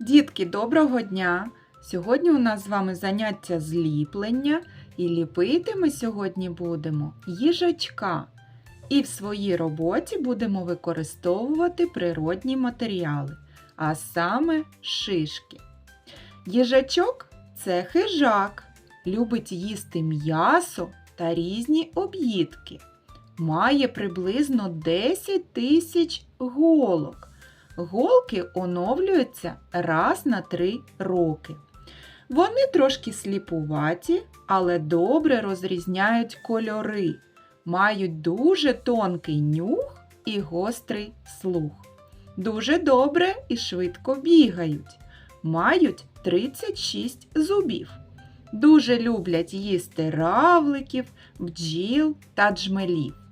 Дітки, доброго дня! Сьогодні у нас з вами заняття зліплення, і ліпити ми сьогодні будемо їжачка. І в своїй роботі будемо використовувати природні матеріали, а саме шишки. Їжачок це хижак, любить їсти м'ясо та різні об'їдки. Має приблизно 10 тисяч голок. Голки оновлюються раз на три роки. Вони трошки сліпуваті, але добре розрізняють кольори, мають дуже тонкий нюх і гострий слух. Дуже добре і швидко бігають. Мають 36 зубів. Дуже люблять їсти равликів, бджіл та джмелів.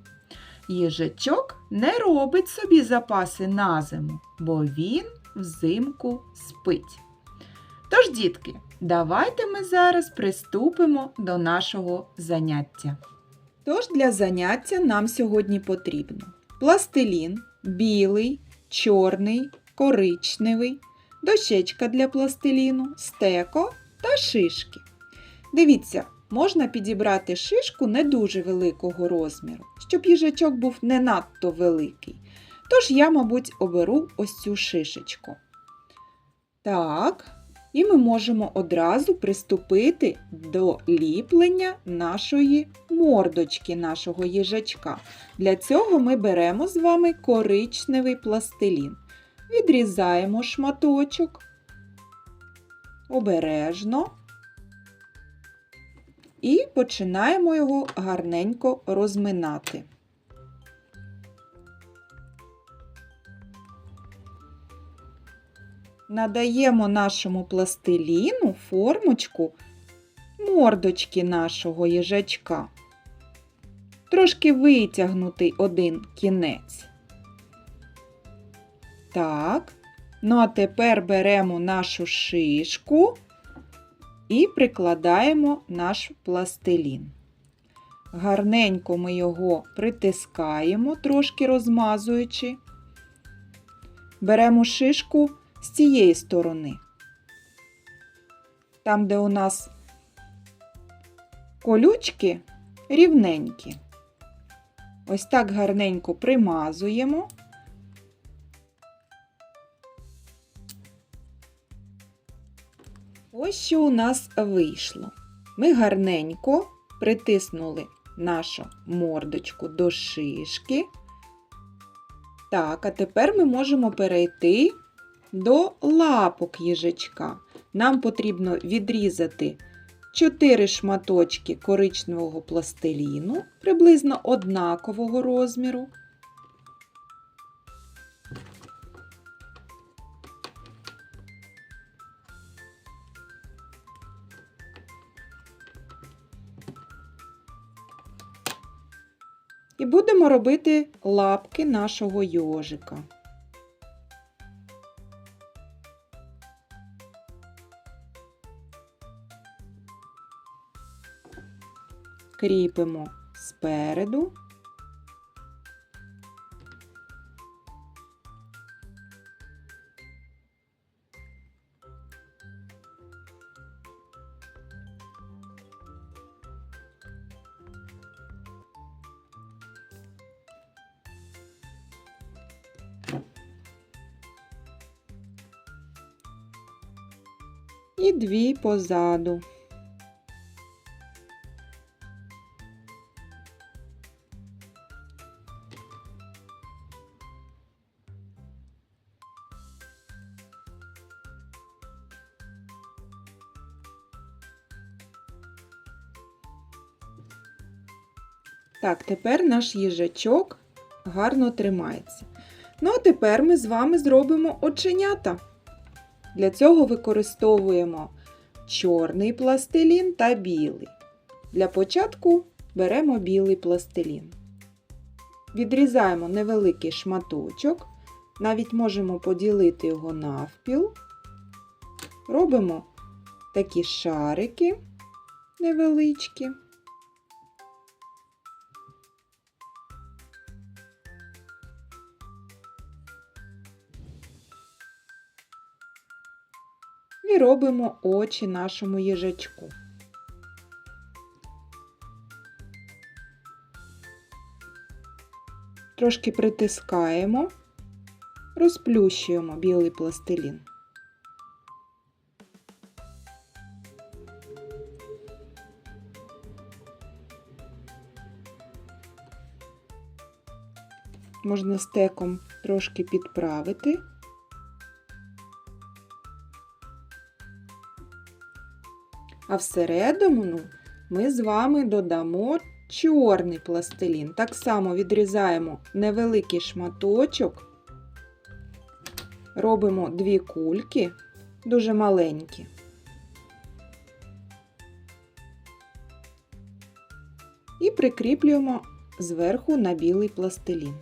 Їжачок не робить собі запаси на зиму, бо він взимку спить. Тож, дітки, давайте ми зараз приступимо до нашого заняття. Тож для заняття нам сьогодні потрібно пластилін білий, чорний, коричневий, дощечка для пластиліну, стеко та шишки. Дивіться, можна підібрати шишку не дуже великого розміру, щоб їжачок був не надто великий. Тож я, мабуть, оберу ось цю шишечку. Так, і ми можемо одразу приступити до ліплення нашої мордочки, нашого їжачка. Для цього ми беремо з вами коричневий пластилін. Відрізаємо шматочок обережно і починаємо його гарненько розминати. Надаємо нашому пластиліну формочку мордочки нашого їжачка. Трошки витягнутий один кінець. Так. Ну а тепер беремо нашу шишку і прикладаємо наш пластилін. Гарненько ми його притискаємо, трошки розмазуючи. Беремо шишку з цієї сторони. Там, де у нас колючки рівненькі. Ось так гарненько примазуємо. Ось що у нас вийшло. Ми гарненько притиснули нашу мордочку до шишки. Так, а тепер ми можемо перейти до лапок їжачка. Нам потрібно відрізати 4 шматочки коричневого пластиліну, приблизно однакового розміру. І будемо робити лапки нашого йожика. Кріпимо спереду. І дві позаду. Так, тепер наш їжачок гарно тримається. Ну, а тепер ми з вами зробимо оченята. Для цього використовуємо чорний пластилін та білий. Для початку беремо білий пластилін. Відрізаємо невеликий шматочок, навіть можемо поділити його навпіл. Робимо такі шарики невеличкі. І робимо очі нашому їжачку. Трошки притискаємо, розплющуємо білий пластилін. Можна стеком трошки підправити. А всередину ми з вами додамо чорний пластилін. Так само відрізаємо невеликий шматочок, робимо дві кульки, дуже маленькі. І прикріплюємо зверху на білий пластилін.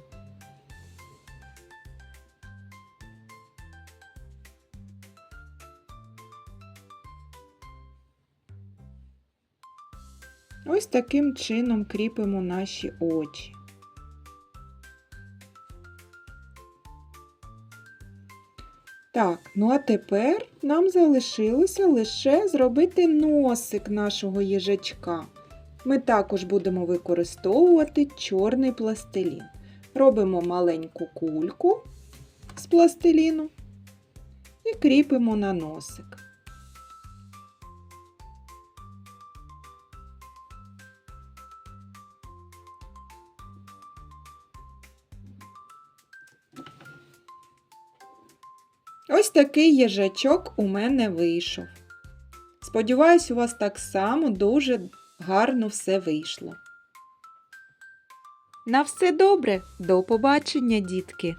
Ось таким чином кріпимо наші очі. Так, ну а тепер нам залишилося лише зробити носик нашого їжачка. Ми також будемо використовувати чорний пластилін. Робимо маленьку кульку з пластиліну і кріпимо на носик. Ось такий їжачок у мене вийшов. Сподіваюсь, у вас так само дуже гарно все вийшло. На все добре, до побачення, дітки!